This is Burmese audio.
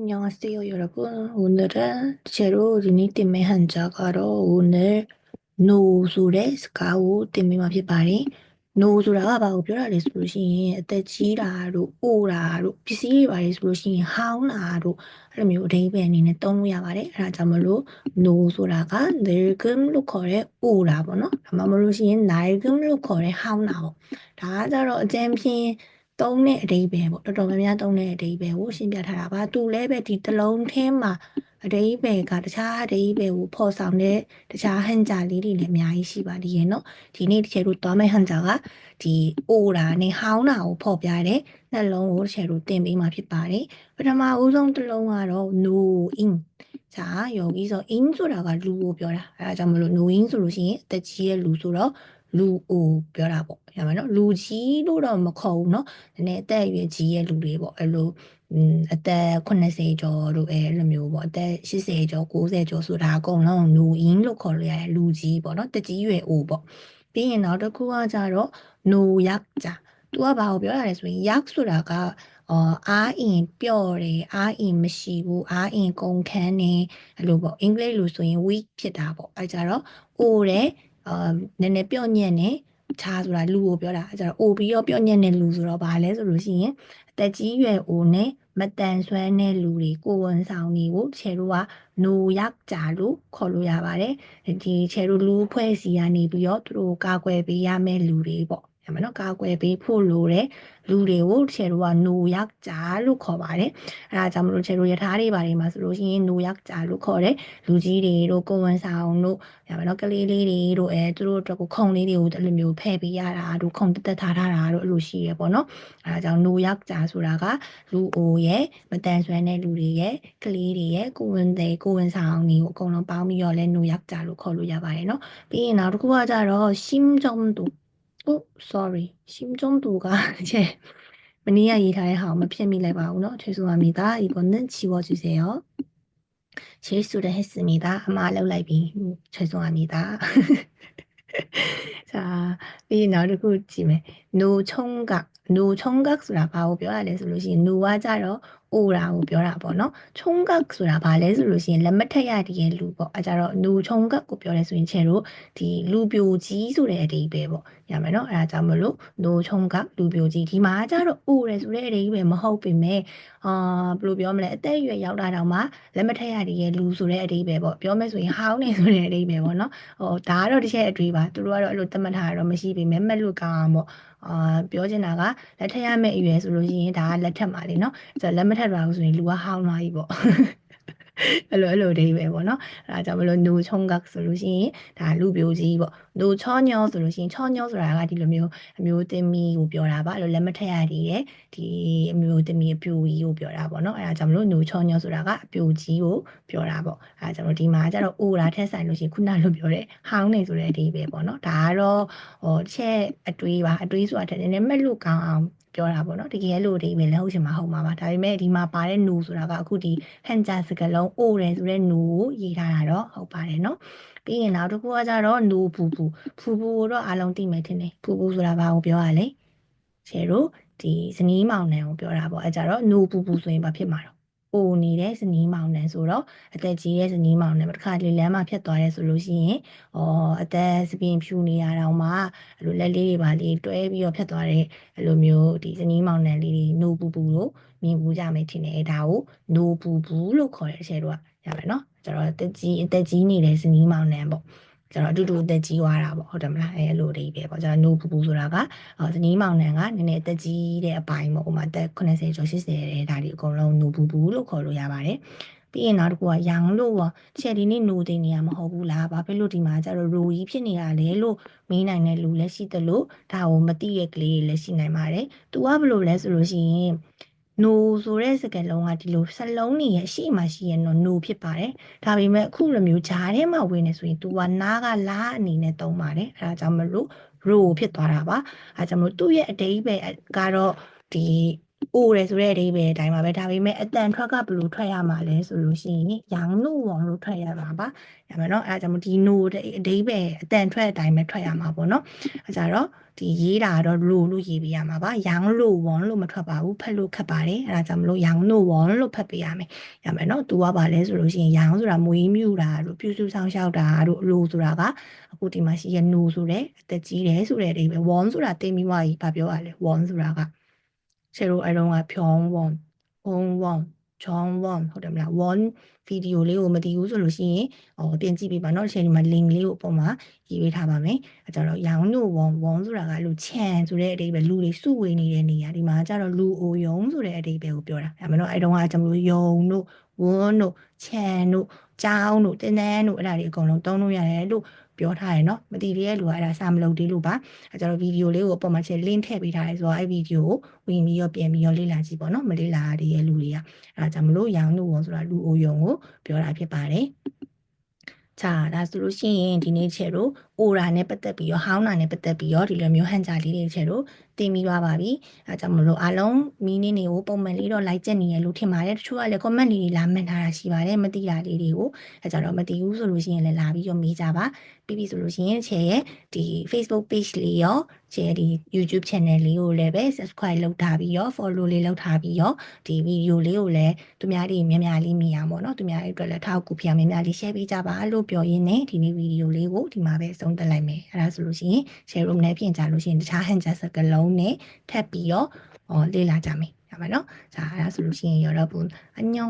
안녕하세요, 여러분. 오늘은 제로 리니티 메한자가로 오늘 노술의 스카우 때문에 피바리 노술아가 바로 별아리 소루신အသက် ကြီးတာတို့အိုတာတို့ပစ္စည်းတွေပါလေဆိုလို့ရှိရင်ဟောင်းတာတို့အဲ့လိုမျိုးအဓိပ္ပာယ်အနေနဲ့သုံးလို့ရပါတယ်အဲ့ဒါကြောင့်မလို့ no ဆိုတာက 늙음 လို့ခေါ်တဲ့အိုတာပေါ့နော်ဒါမှမဟုတ်လို့ရှိရင် 낡음 လို့ခေါ်တဲ့ဟောင်းတာပေါ့ဒါကကြတော့အကျဉ်းဖြင့် သုံးတဲ့အတိပဲပေါ့တော်တော်များများသုံးတဲ့အတိပဲကိုရှင်းပြထားတာပါသူလည်းပဲဒီတလုံးထင်းမှာအတိပဲကတခြားအတိပဲကိုဖော်ဆောင်တဲ့တခြားဟန်ဂျာလေးတွေလည်းအများကြီးရှိပါသေးရဲ့เนาะဒီနေ့တကယ်လို့သွားမယ့်ဟန်ဂျာကဒီအိုတာနဲ့ဟောင်းတာကိုဖော်ပြတဲ့နှလုံးကိုတကယ်လို့သင်ပေးမှာဖြစ်ပါတယ်ပထမဦးဆုံးတလုံးကတော့ no in ဂျာယောဂီဆို in ဆိုတာကလူကိုပြောတာအဲဒါကြောင့်မလို့ no in ဆိုလို့ရှိရင်အသက်ကြီးရဲ့လူဆိုတော့ လူအိုပြောတာပေါ့ရမယ်နော်လူကြီးလို့တော့မခေါ်ဘူးเนาะနည်းနည်းအသက်အရွယ်ကြီးရဲ့လူတွေပေါ့အဲ့လိုอืมအသက်80ကျော်တို့အဲ့လိုမျိုးပေါ့အသက်80ကျော်90ကျော်ဆိုတာအကုန်လုံးလူရင်းလို့ခေါ်လို့ရတယ်လူကြီးပေါ့နော်တကြီးရွယ်အိုပေါ့ပြီးရင်နောက်တစ်ခုကကြတော့ no ယောက်ျားသူကဘာကိုပြောရလဲဆိုရင်ယောက်ဆိုတာကအော်အားအင်ပျော့တယ်အားအင်မရှိဘူးအားအင်ကုန်ခန်းနေအဲ့လိုပေါ့အင်္ဂလိပ်လိုဆိုရင် weak ဖြစ်တာပေါ့အဲကြတော့အိုတယ် အာနည်းနည်းပျော့ညံ့နေခြားဆိုတာလူကိုပြောတာအဲကြတော့အိုပြီးတော့ပျော့ညံ့တဲ့လူဆိုတော့ဘာလဲဆိုလို့ရှိရင်အသက်ကြီးရွယ်အိုနဲ့မတန်ဆွမ်းတဲ့လူတွေကိုဝန်ဆောင်တွေကိုချေတို့ကနိုယောက်ကြလို့ခေါ်လို့ရပါတယ်ဒီချေတို့လူဖွဲ့စီကနေပြီးတော့သူတို့ကာကွယ်ပေးရမယ့်လူတွေပေါ့ ရမနော်ကာကွယ်ပေးဖို့လိုတဲ့လူတွေကိုချေတို့ကနိုယောက်ကြားလို့ခေါ်ပါတယ်အဲဒါကြောင့်မလို့ချေတို့ယထာတွေဘာတွေမှာဆိုလို့ရှိရင်နိုယောက်ကြားလို့ခေါ်တဲ့လူကြီးတွေတို့ကိုဝန်ဆောင်တို့ရမနော်ကလေးလေးတွေတို့အဲသူတို့အတွက်ကိုခုံလေးတွေကိုအဲ့လိုမျိုးဖဲ့ပေးရတာတို့ခုံတက်တက်ထားထားတာတို့အဲ့လိုရှိရပေါ့နော်အဲဒါကြောင့်နိုယောက်ကြားဆိုတာကလူအိုရဲ့မတန်ဆွမ်းတဲ့လူတွေရဲ့ကလေးတွေရဲ့ကိုဝန်တဲ့ကိုဝန်ဆောင်တွေကိုအကုန်လုံးပေါင်းပြီးတော့လဲနိုယောက်ကြားလို့ခေါ်လို့ရပါတယ်နော်ပြီးရင်နောက်တစ်ခုကကြတော့심정도 어, sorry. 심정도가 이제 머니야 일할 하면 편미래봐우노 죄송합니다. 이거는 지워주세요. 실수를 했습니다. 아마 알라이비 음, 죄송합니다. 자, 이 나르고 찜에 노총각, 노총각 수라 바오 뼈아래 솔루신 누와 자 အိုတာကိုပြောတာပေါ့နော်ချုံကက်ဆိုတာဘာလဲဆိုလို့ရှိရင်လက်မထက်ရတဲ့လူပေါ့အဲကြတော့လူချုံကက်ကိုပြောလဲဆိုရင်ချေတို့ဒီလူပြိုကြီးဆိုတဲ့အဓိပ္ပာယ်ပေါ့ရမယ်နော်အဲဒါကြောင့်မလို့လူချုံကက်လူပြိုကြီးဒီမှာကြတော့အိုတယ်ဆိုတဲ့အဓိပ္ပာယ်မဟုတ်ပေမဲ့အာဘယ်လိုပြောမလဲအသက်အရွယ်ရောက်လာတော့မှလက်မထက်ရတဲ့လူဆိုတဲ့အဓိပ္ပာယ်ပေါ့ပြောမယ်ဆိုရင်ဟောင်းနေဆိုတဲ့အဓိပ္ပာယ်ပေါ့နော်ဟိုဒါကတော့တစ်ချက်အတွေ့ပါသူတို့ကတော့အဲ့လိုသတ်မှတ်ထားတာတော့မရှိပေမဲ့မှတ်လို့ကောင်းအောင်ပေါ့အာပြောချင်တာကလက်ထက်ရမယ့်အရွယ်ဆိုလို့ရှိရင်ဒါကလက်ထက်ပါလေနော်အဲဆိုလက်မထက်ပါဘူးဆိုရင်လူကဟောင်းသွားပြီပေါ့အဲ့လိုအဲ့လိုတွေပဲပေါ့နော်အဲဒါကြောင့်မလို့ no ချုံကဆိုလို့ရှိရင်ဒါလူပြိုကြီးပေါ့ no ချောညောဆိုလို့ရှိရင်ချောညောဆိုတာကဒီလိုမျိုးအမျိုးသမီးကိုပြောတာပါအဲ့လိုလက်မထက်ရတည်ရဲ့ဒီအမျိုးသမီးအပြိုကြီးကိုပြောတာပေါ့နော်အဲဒါကြောင့်မလို့ no ချောညောဆိုတာကအပြိုကြီးကိုပြောတာပေါ့အဲဒါကြောင့်မလို့ဒီမှာကျတော့အိုတာထက်ဆိုင်လို့ရှိရင်ခုနလိုပြောတဲ့ဟောင်းနေဆိုတဲ့အဓိပ္ပာယ်ပေါ့နော်ဒါကတော့ဟိုချက်အတွေးပါအတွေးဆိုတာထက်နည်းနည်းမဲ့လို့ကောင်းအောင် ပြောတာပေါ့နော်တကယ်လို့ဒီပဲလည်းဟုတ်ချင်မှာဟုတ်မှာပါဒါပေမဲ့ဒီမှာပါတဲ့ no ဆိုတာကအခုဒီဟန်ဂျာစကလုံးအိုတယ်ဆိုတဲ့ no ကိုရေးထားတာတော့ဟုတ်ပါတယ်နော်ပြီးရင်နောက်တစ်ခုကကြတော့ no ပူပူဖူပူတော့အားလုံးသိမယ်ထင်တယ်ဖူပူဆိုတာဘာကိုပြောရလဲခြေတို့ဒီဇနီးမောင်နှံကိုပြောတာပေါ့အဲကြတော့ no ပူပူဆိုရင်ဘာဖြစ်မှာတော့ အိုနေတဲ့ဇနီးမောင်နှံဆိုတော့အသက်ကြီးတဲ့ဇနီးမောင်နှံတစ်ခါလေလမ်းမှာဖြတ်သွားရဲဆိုလို့ရှိရင်အော်အသက်စပင်ဖြူနေရတော့မှအဲ့လိုလက်လေးတွေပါလေးတွဲပြီးတော့ဖြတ်သွားတဲ့အဲ့လိုမျိုးဒီဇနီးမောင်နှံလေးတွေနိုးပူပူလို့မြင်ဘူးကြမယ်ထင်တယ်ဒါကိုနိုးပူပူလို့ခေါ်တဲ့အချက်တော့ရမယ်နော်ကျတော့အသက်ကြီးအသက်ကြီးနေတဲ့ဇနီးမောင်နှံပေါ့ ကျွန်တော်အတူတူအသက်ကြီးသွားတာပေါ့ဟုတ်တယ်မလားအဲလိုတွေပဲပေါ့ကျွန်တော် no ပူပူဆိုတာကဇနီးမောင်နှံကနည်းနည်းအသက်ကြီးတဲ့အပိုင်းပေါ့ဥမာအသက်80ကျော်80တဲ့ဒါတွေအကုန်လုံး no ပူပူလို့ခေါ်လို့ရပါတယ်ပြီးရင်နောက်တစ်ခုကရောင်လို့ပေါ့ချက်ဒီနေ့နိုတင်နေရမဟုတ်ဘူးလားဘာဖြစ်လို့ဒီမှာကျတော့ရိုကြီးဖြစ်နေတာလဲလို့မေးနိုင်တဲ့လူလည်းရှိသလိုဒါကိုမသိရဲ့ကလေးတွေလည်းရှိနိုင်ပါတယ်။ तू ကဘယ်လိုလဲဆိုလို့ရှိရင် no ဆိုတဲ့စကားလုံးကဒီလိုစလုံးနေရဲ့အရှိမှရှိရင်တော့ no ဖြစ်ပါတယ်။ဒါပေမဲ့အခုလိုမျိုးဂျားထဲမှာဝင်နေဆိုရင် तू ကနားကလားအနေနဲ့သုံးပါတယ်။အဲဒါကြောင့်မလို့ ro ဖြစ်သွားတာပါ။အဲဒါကြောင့်မလို့သူ့ရဲ့အတိတ်ပဲကတော့ဒီ အိုတယ်ဆိုတဲ့အဓိပ္ပာယ်အတိုင်းပါပဲဒါပေမဲ့အတန်ထွက်ကဘယ်လိုထွက်ရမှာလဲဆိုလို့ရှိရင်ရောင်နို့ဝေါလို့ထွက်ရမှာပါရမယ်နော်အဲဒါကြောင့်ဒီနို့အဓိပ္ပာယ်အတန်ထွက်အတိုင်းပဲထွက်ရမှာပေါ့နော်အဲကြတော့ဒီရေးတာတော့လိုလို့ရေးပေးရမှာပါရောင်လို့ဝေါလို့မထွက်ပါဘူးဖက်လို့ခတ်ပါတယ်အဲဒါကြောင့်မလို့ရောင်နို့ဝေါလို့ဖတ်ပေးရမယ်ရမယ်နော်သူကပါလဲဆိုလို့ရှိရင်ရောင်ဆိုတာမွေးမြူတာတို့ပြုစုဆောင်ရှောက်တာတို့အလိုဆိုတာကအခုဒီမှာရှိရနို့ဆိုတဲ့အသက်ကြီးတယ်ဆိုတဲ့အဓိပ္ပာယ်ဝေါဆိုတာတင်ပြီးမှကြီးဗာပြောရလဲဝေါဆိုတာက ဆယ်တို့အရုံးကဖြောင်းဝွန်ဖုံးဝွန်ချောင်းဝွန်ဟုတ်တယ်မလား one ဗီဒီယိုလေးကိုမတည်ဘူးဆိုလို့ရှိရင်ဟောပြင်ကြည့်ပေးပါเนาะအချိန်ဒီမှာ link လေးကိုပုံမှာရေးပေးထားပါမယ်အဲကြတော့ရောင်နို့ဝွန်ဝွန်ဆိုတာကလူချန်ဆိုတဲ့အဓိပ္ပာယ်လူတွေစုဝေးနေတဲ့နေရာဒီမှာကျတော့လူအိုယုံဆိုတဲ့အဓိပ္ပာယ်ကိုပြောတာအဲမနော်အဲတုန်းကကျွန်တော်ယုံတို့ဝွန်းတို့ချန်တို့ကြောင်းတို့တင်းတန်းတို့အဲ့ဒါတွေအကုန်လုံးသုံးလို့ရတယ်လို့ ပြောထားတယ်เนาะမတည်တဲ့လူကအဲ့ဒါစာမလုပ်သေးလို့ပါအဲကြတော့ဗီဒီယိုလေးကိုအပေါ်မှာချက် link ထည့်ပေးထားတယ်ဆိုတော့အဲ့ဗီဒီယိုကိုဝင်ပြီးတော့ပြန်ပြီးတော့လေ့လာကြည့်ပေါ့နော်မလေ့လာရတဲ့လူတွေကအဲဒါကြောင့်မလို့ရောင်လို့ဝန်ဆိုတာလူအိုယုံကိုပြောတာဖြစ်ပါတယ် ချာဒါဆိုလို့ရှိရင်ဒီနေ့ချက်တို့အိုရာနဲ့ပတ်သက်ပြီးတော့ဟောင်းတာနဲ့ပတ်သက်ပြီးတော့ဒီလိုမျိုးဟန်ဂျာလေးတွေချက်တို့တင်ပြီးပါပါပြီအဲကြောင့်မလို့အားလုံးမီနင်းတွေကိုပုံမှန်လေးတော့ like ချက်နေရလို့ထင်ပါတယ်တချို့ကလည်း comment လေးတွေလာမှတ်ထားတာရှိပါတယ်မသိတာလေးတွေကိုအဲကြောင့်တော့မသိဘူးဆိုလို့ရှိရင်လည်းလာပြီးတော့မေးကြပါပြီးပြီဆိုလို့ရှိရင်ချေရဲ့ဒီ Facebook page လေးရောချေ ရဲ့ဒီ YouTube channel လေးကိုလည်းပဲ subscribe လုပ်ထားပြီးတော့ follow လေးလုပ်ထားပြီးတော့ဒီ video လေးကိုလည်းသူများတွေများများလေးမြင်ရပါတော့သူများတွေအတွက်လည်းထောက်ကူပြများများလေး share ပေးကြပါလို့ပြောရင်းနဲ့ဒီနေ့ video လေးကိုဒီမှာပဲဆုံးသက်လိုက်မယ်အဲဒါဆိုလို့ရှိရင် share room နဲ့ပြင်ကြလို့ရှိရင်တခြား hand gesture ကလုံးနဲ့ထပ်ပြီးတော့ဟောလေ့လာကြမယ်ဒါပါနော်ဒါအဲဒါဆိုလို့ရှိရင်ရောတော့ဘူးအညော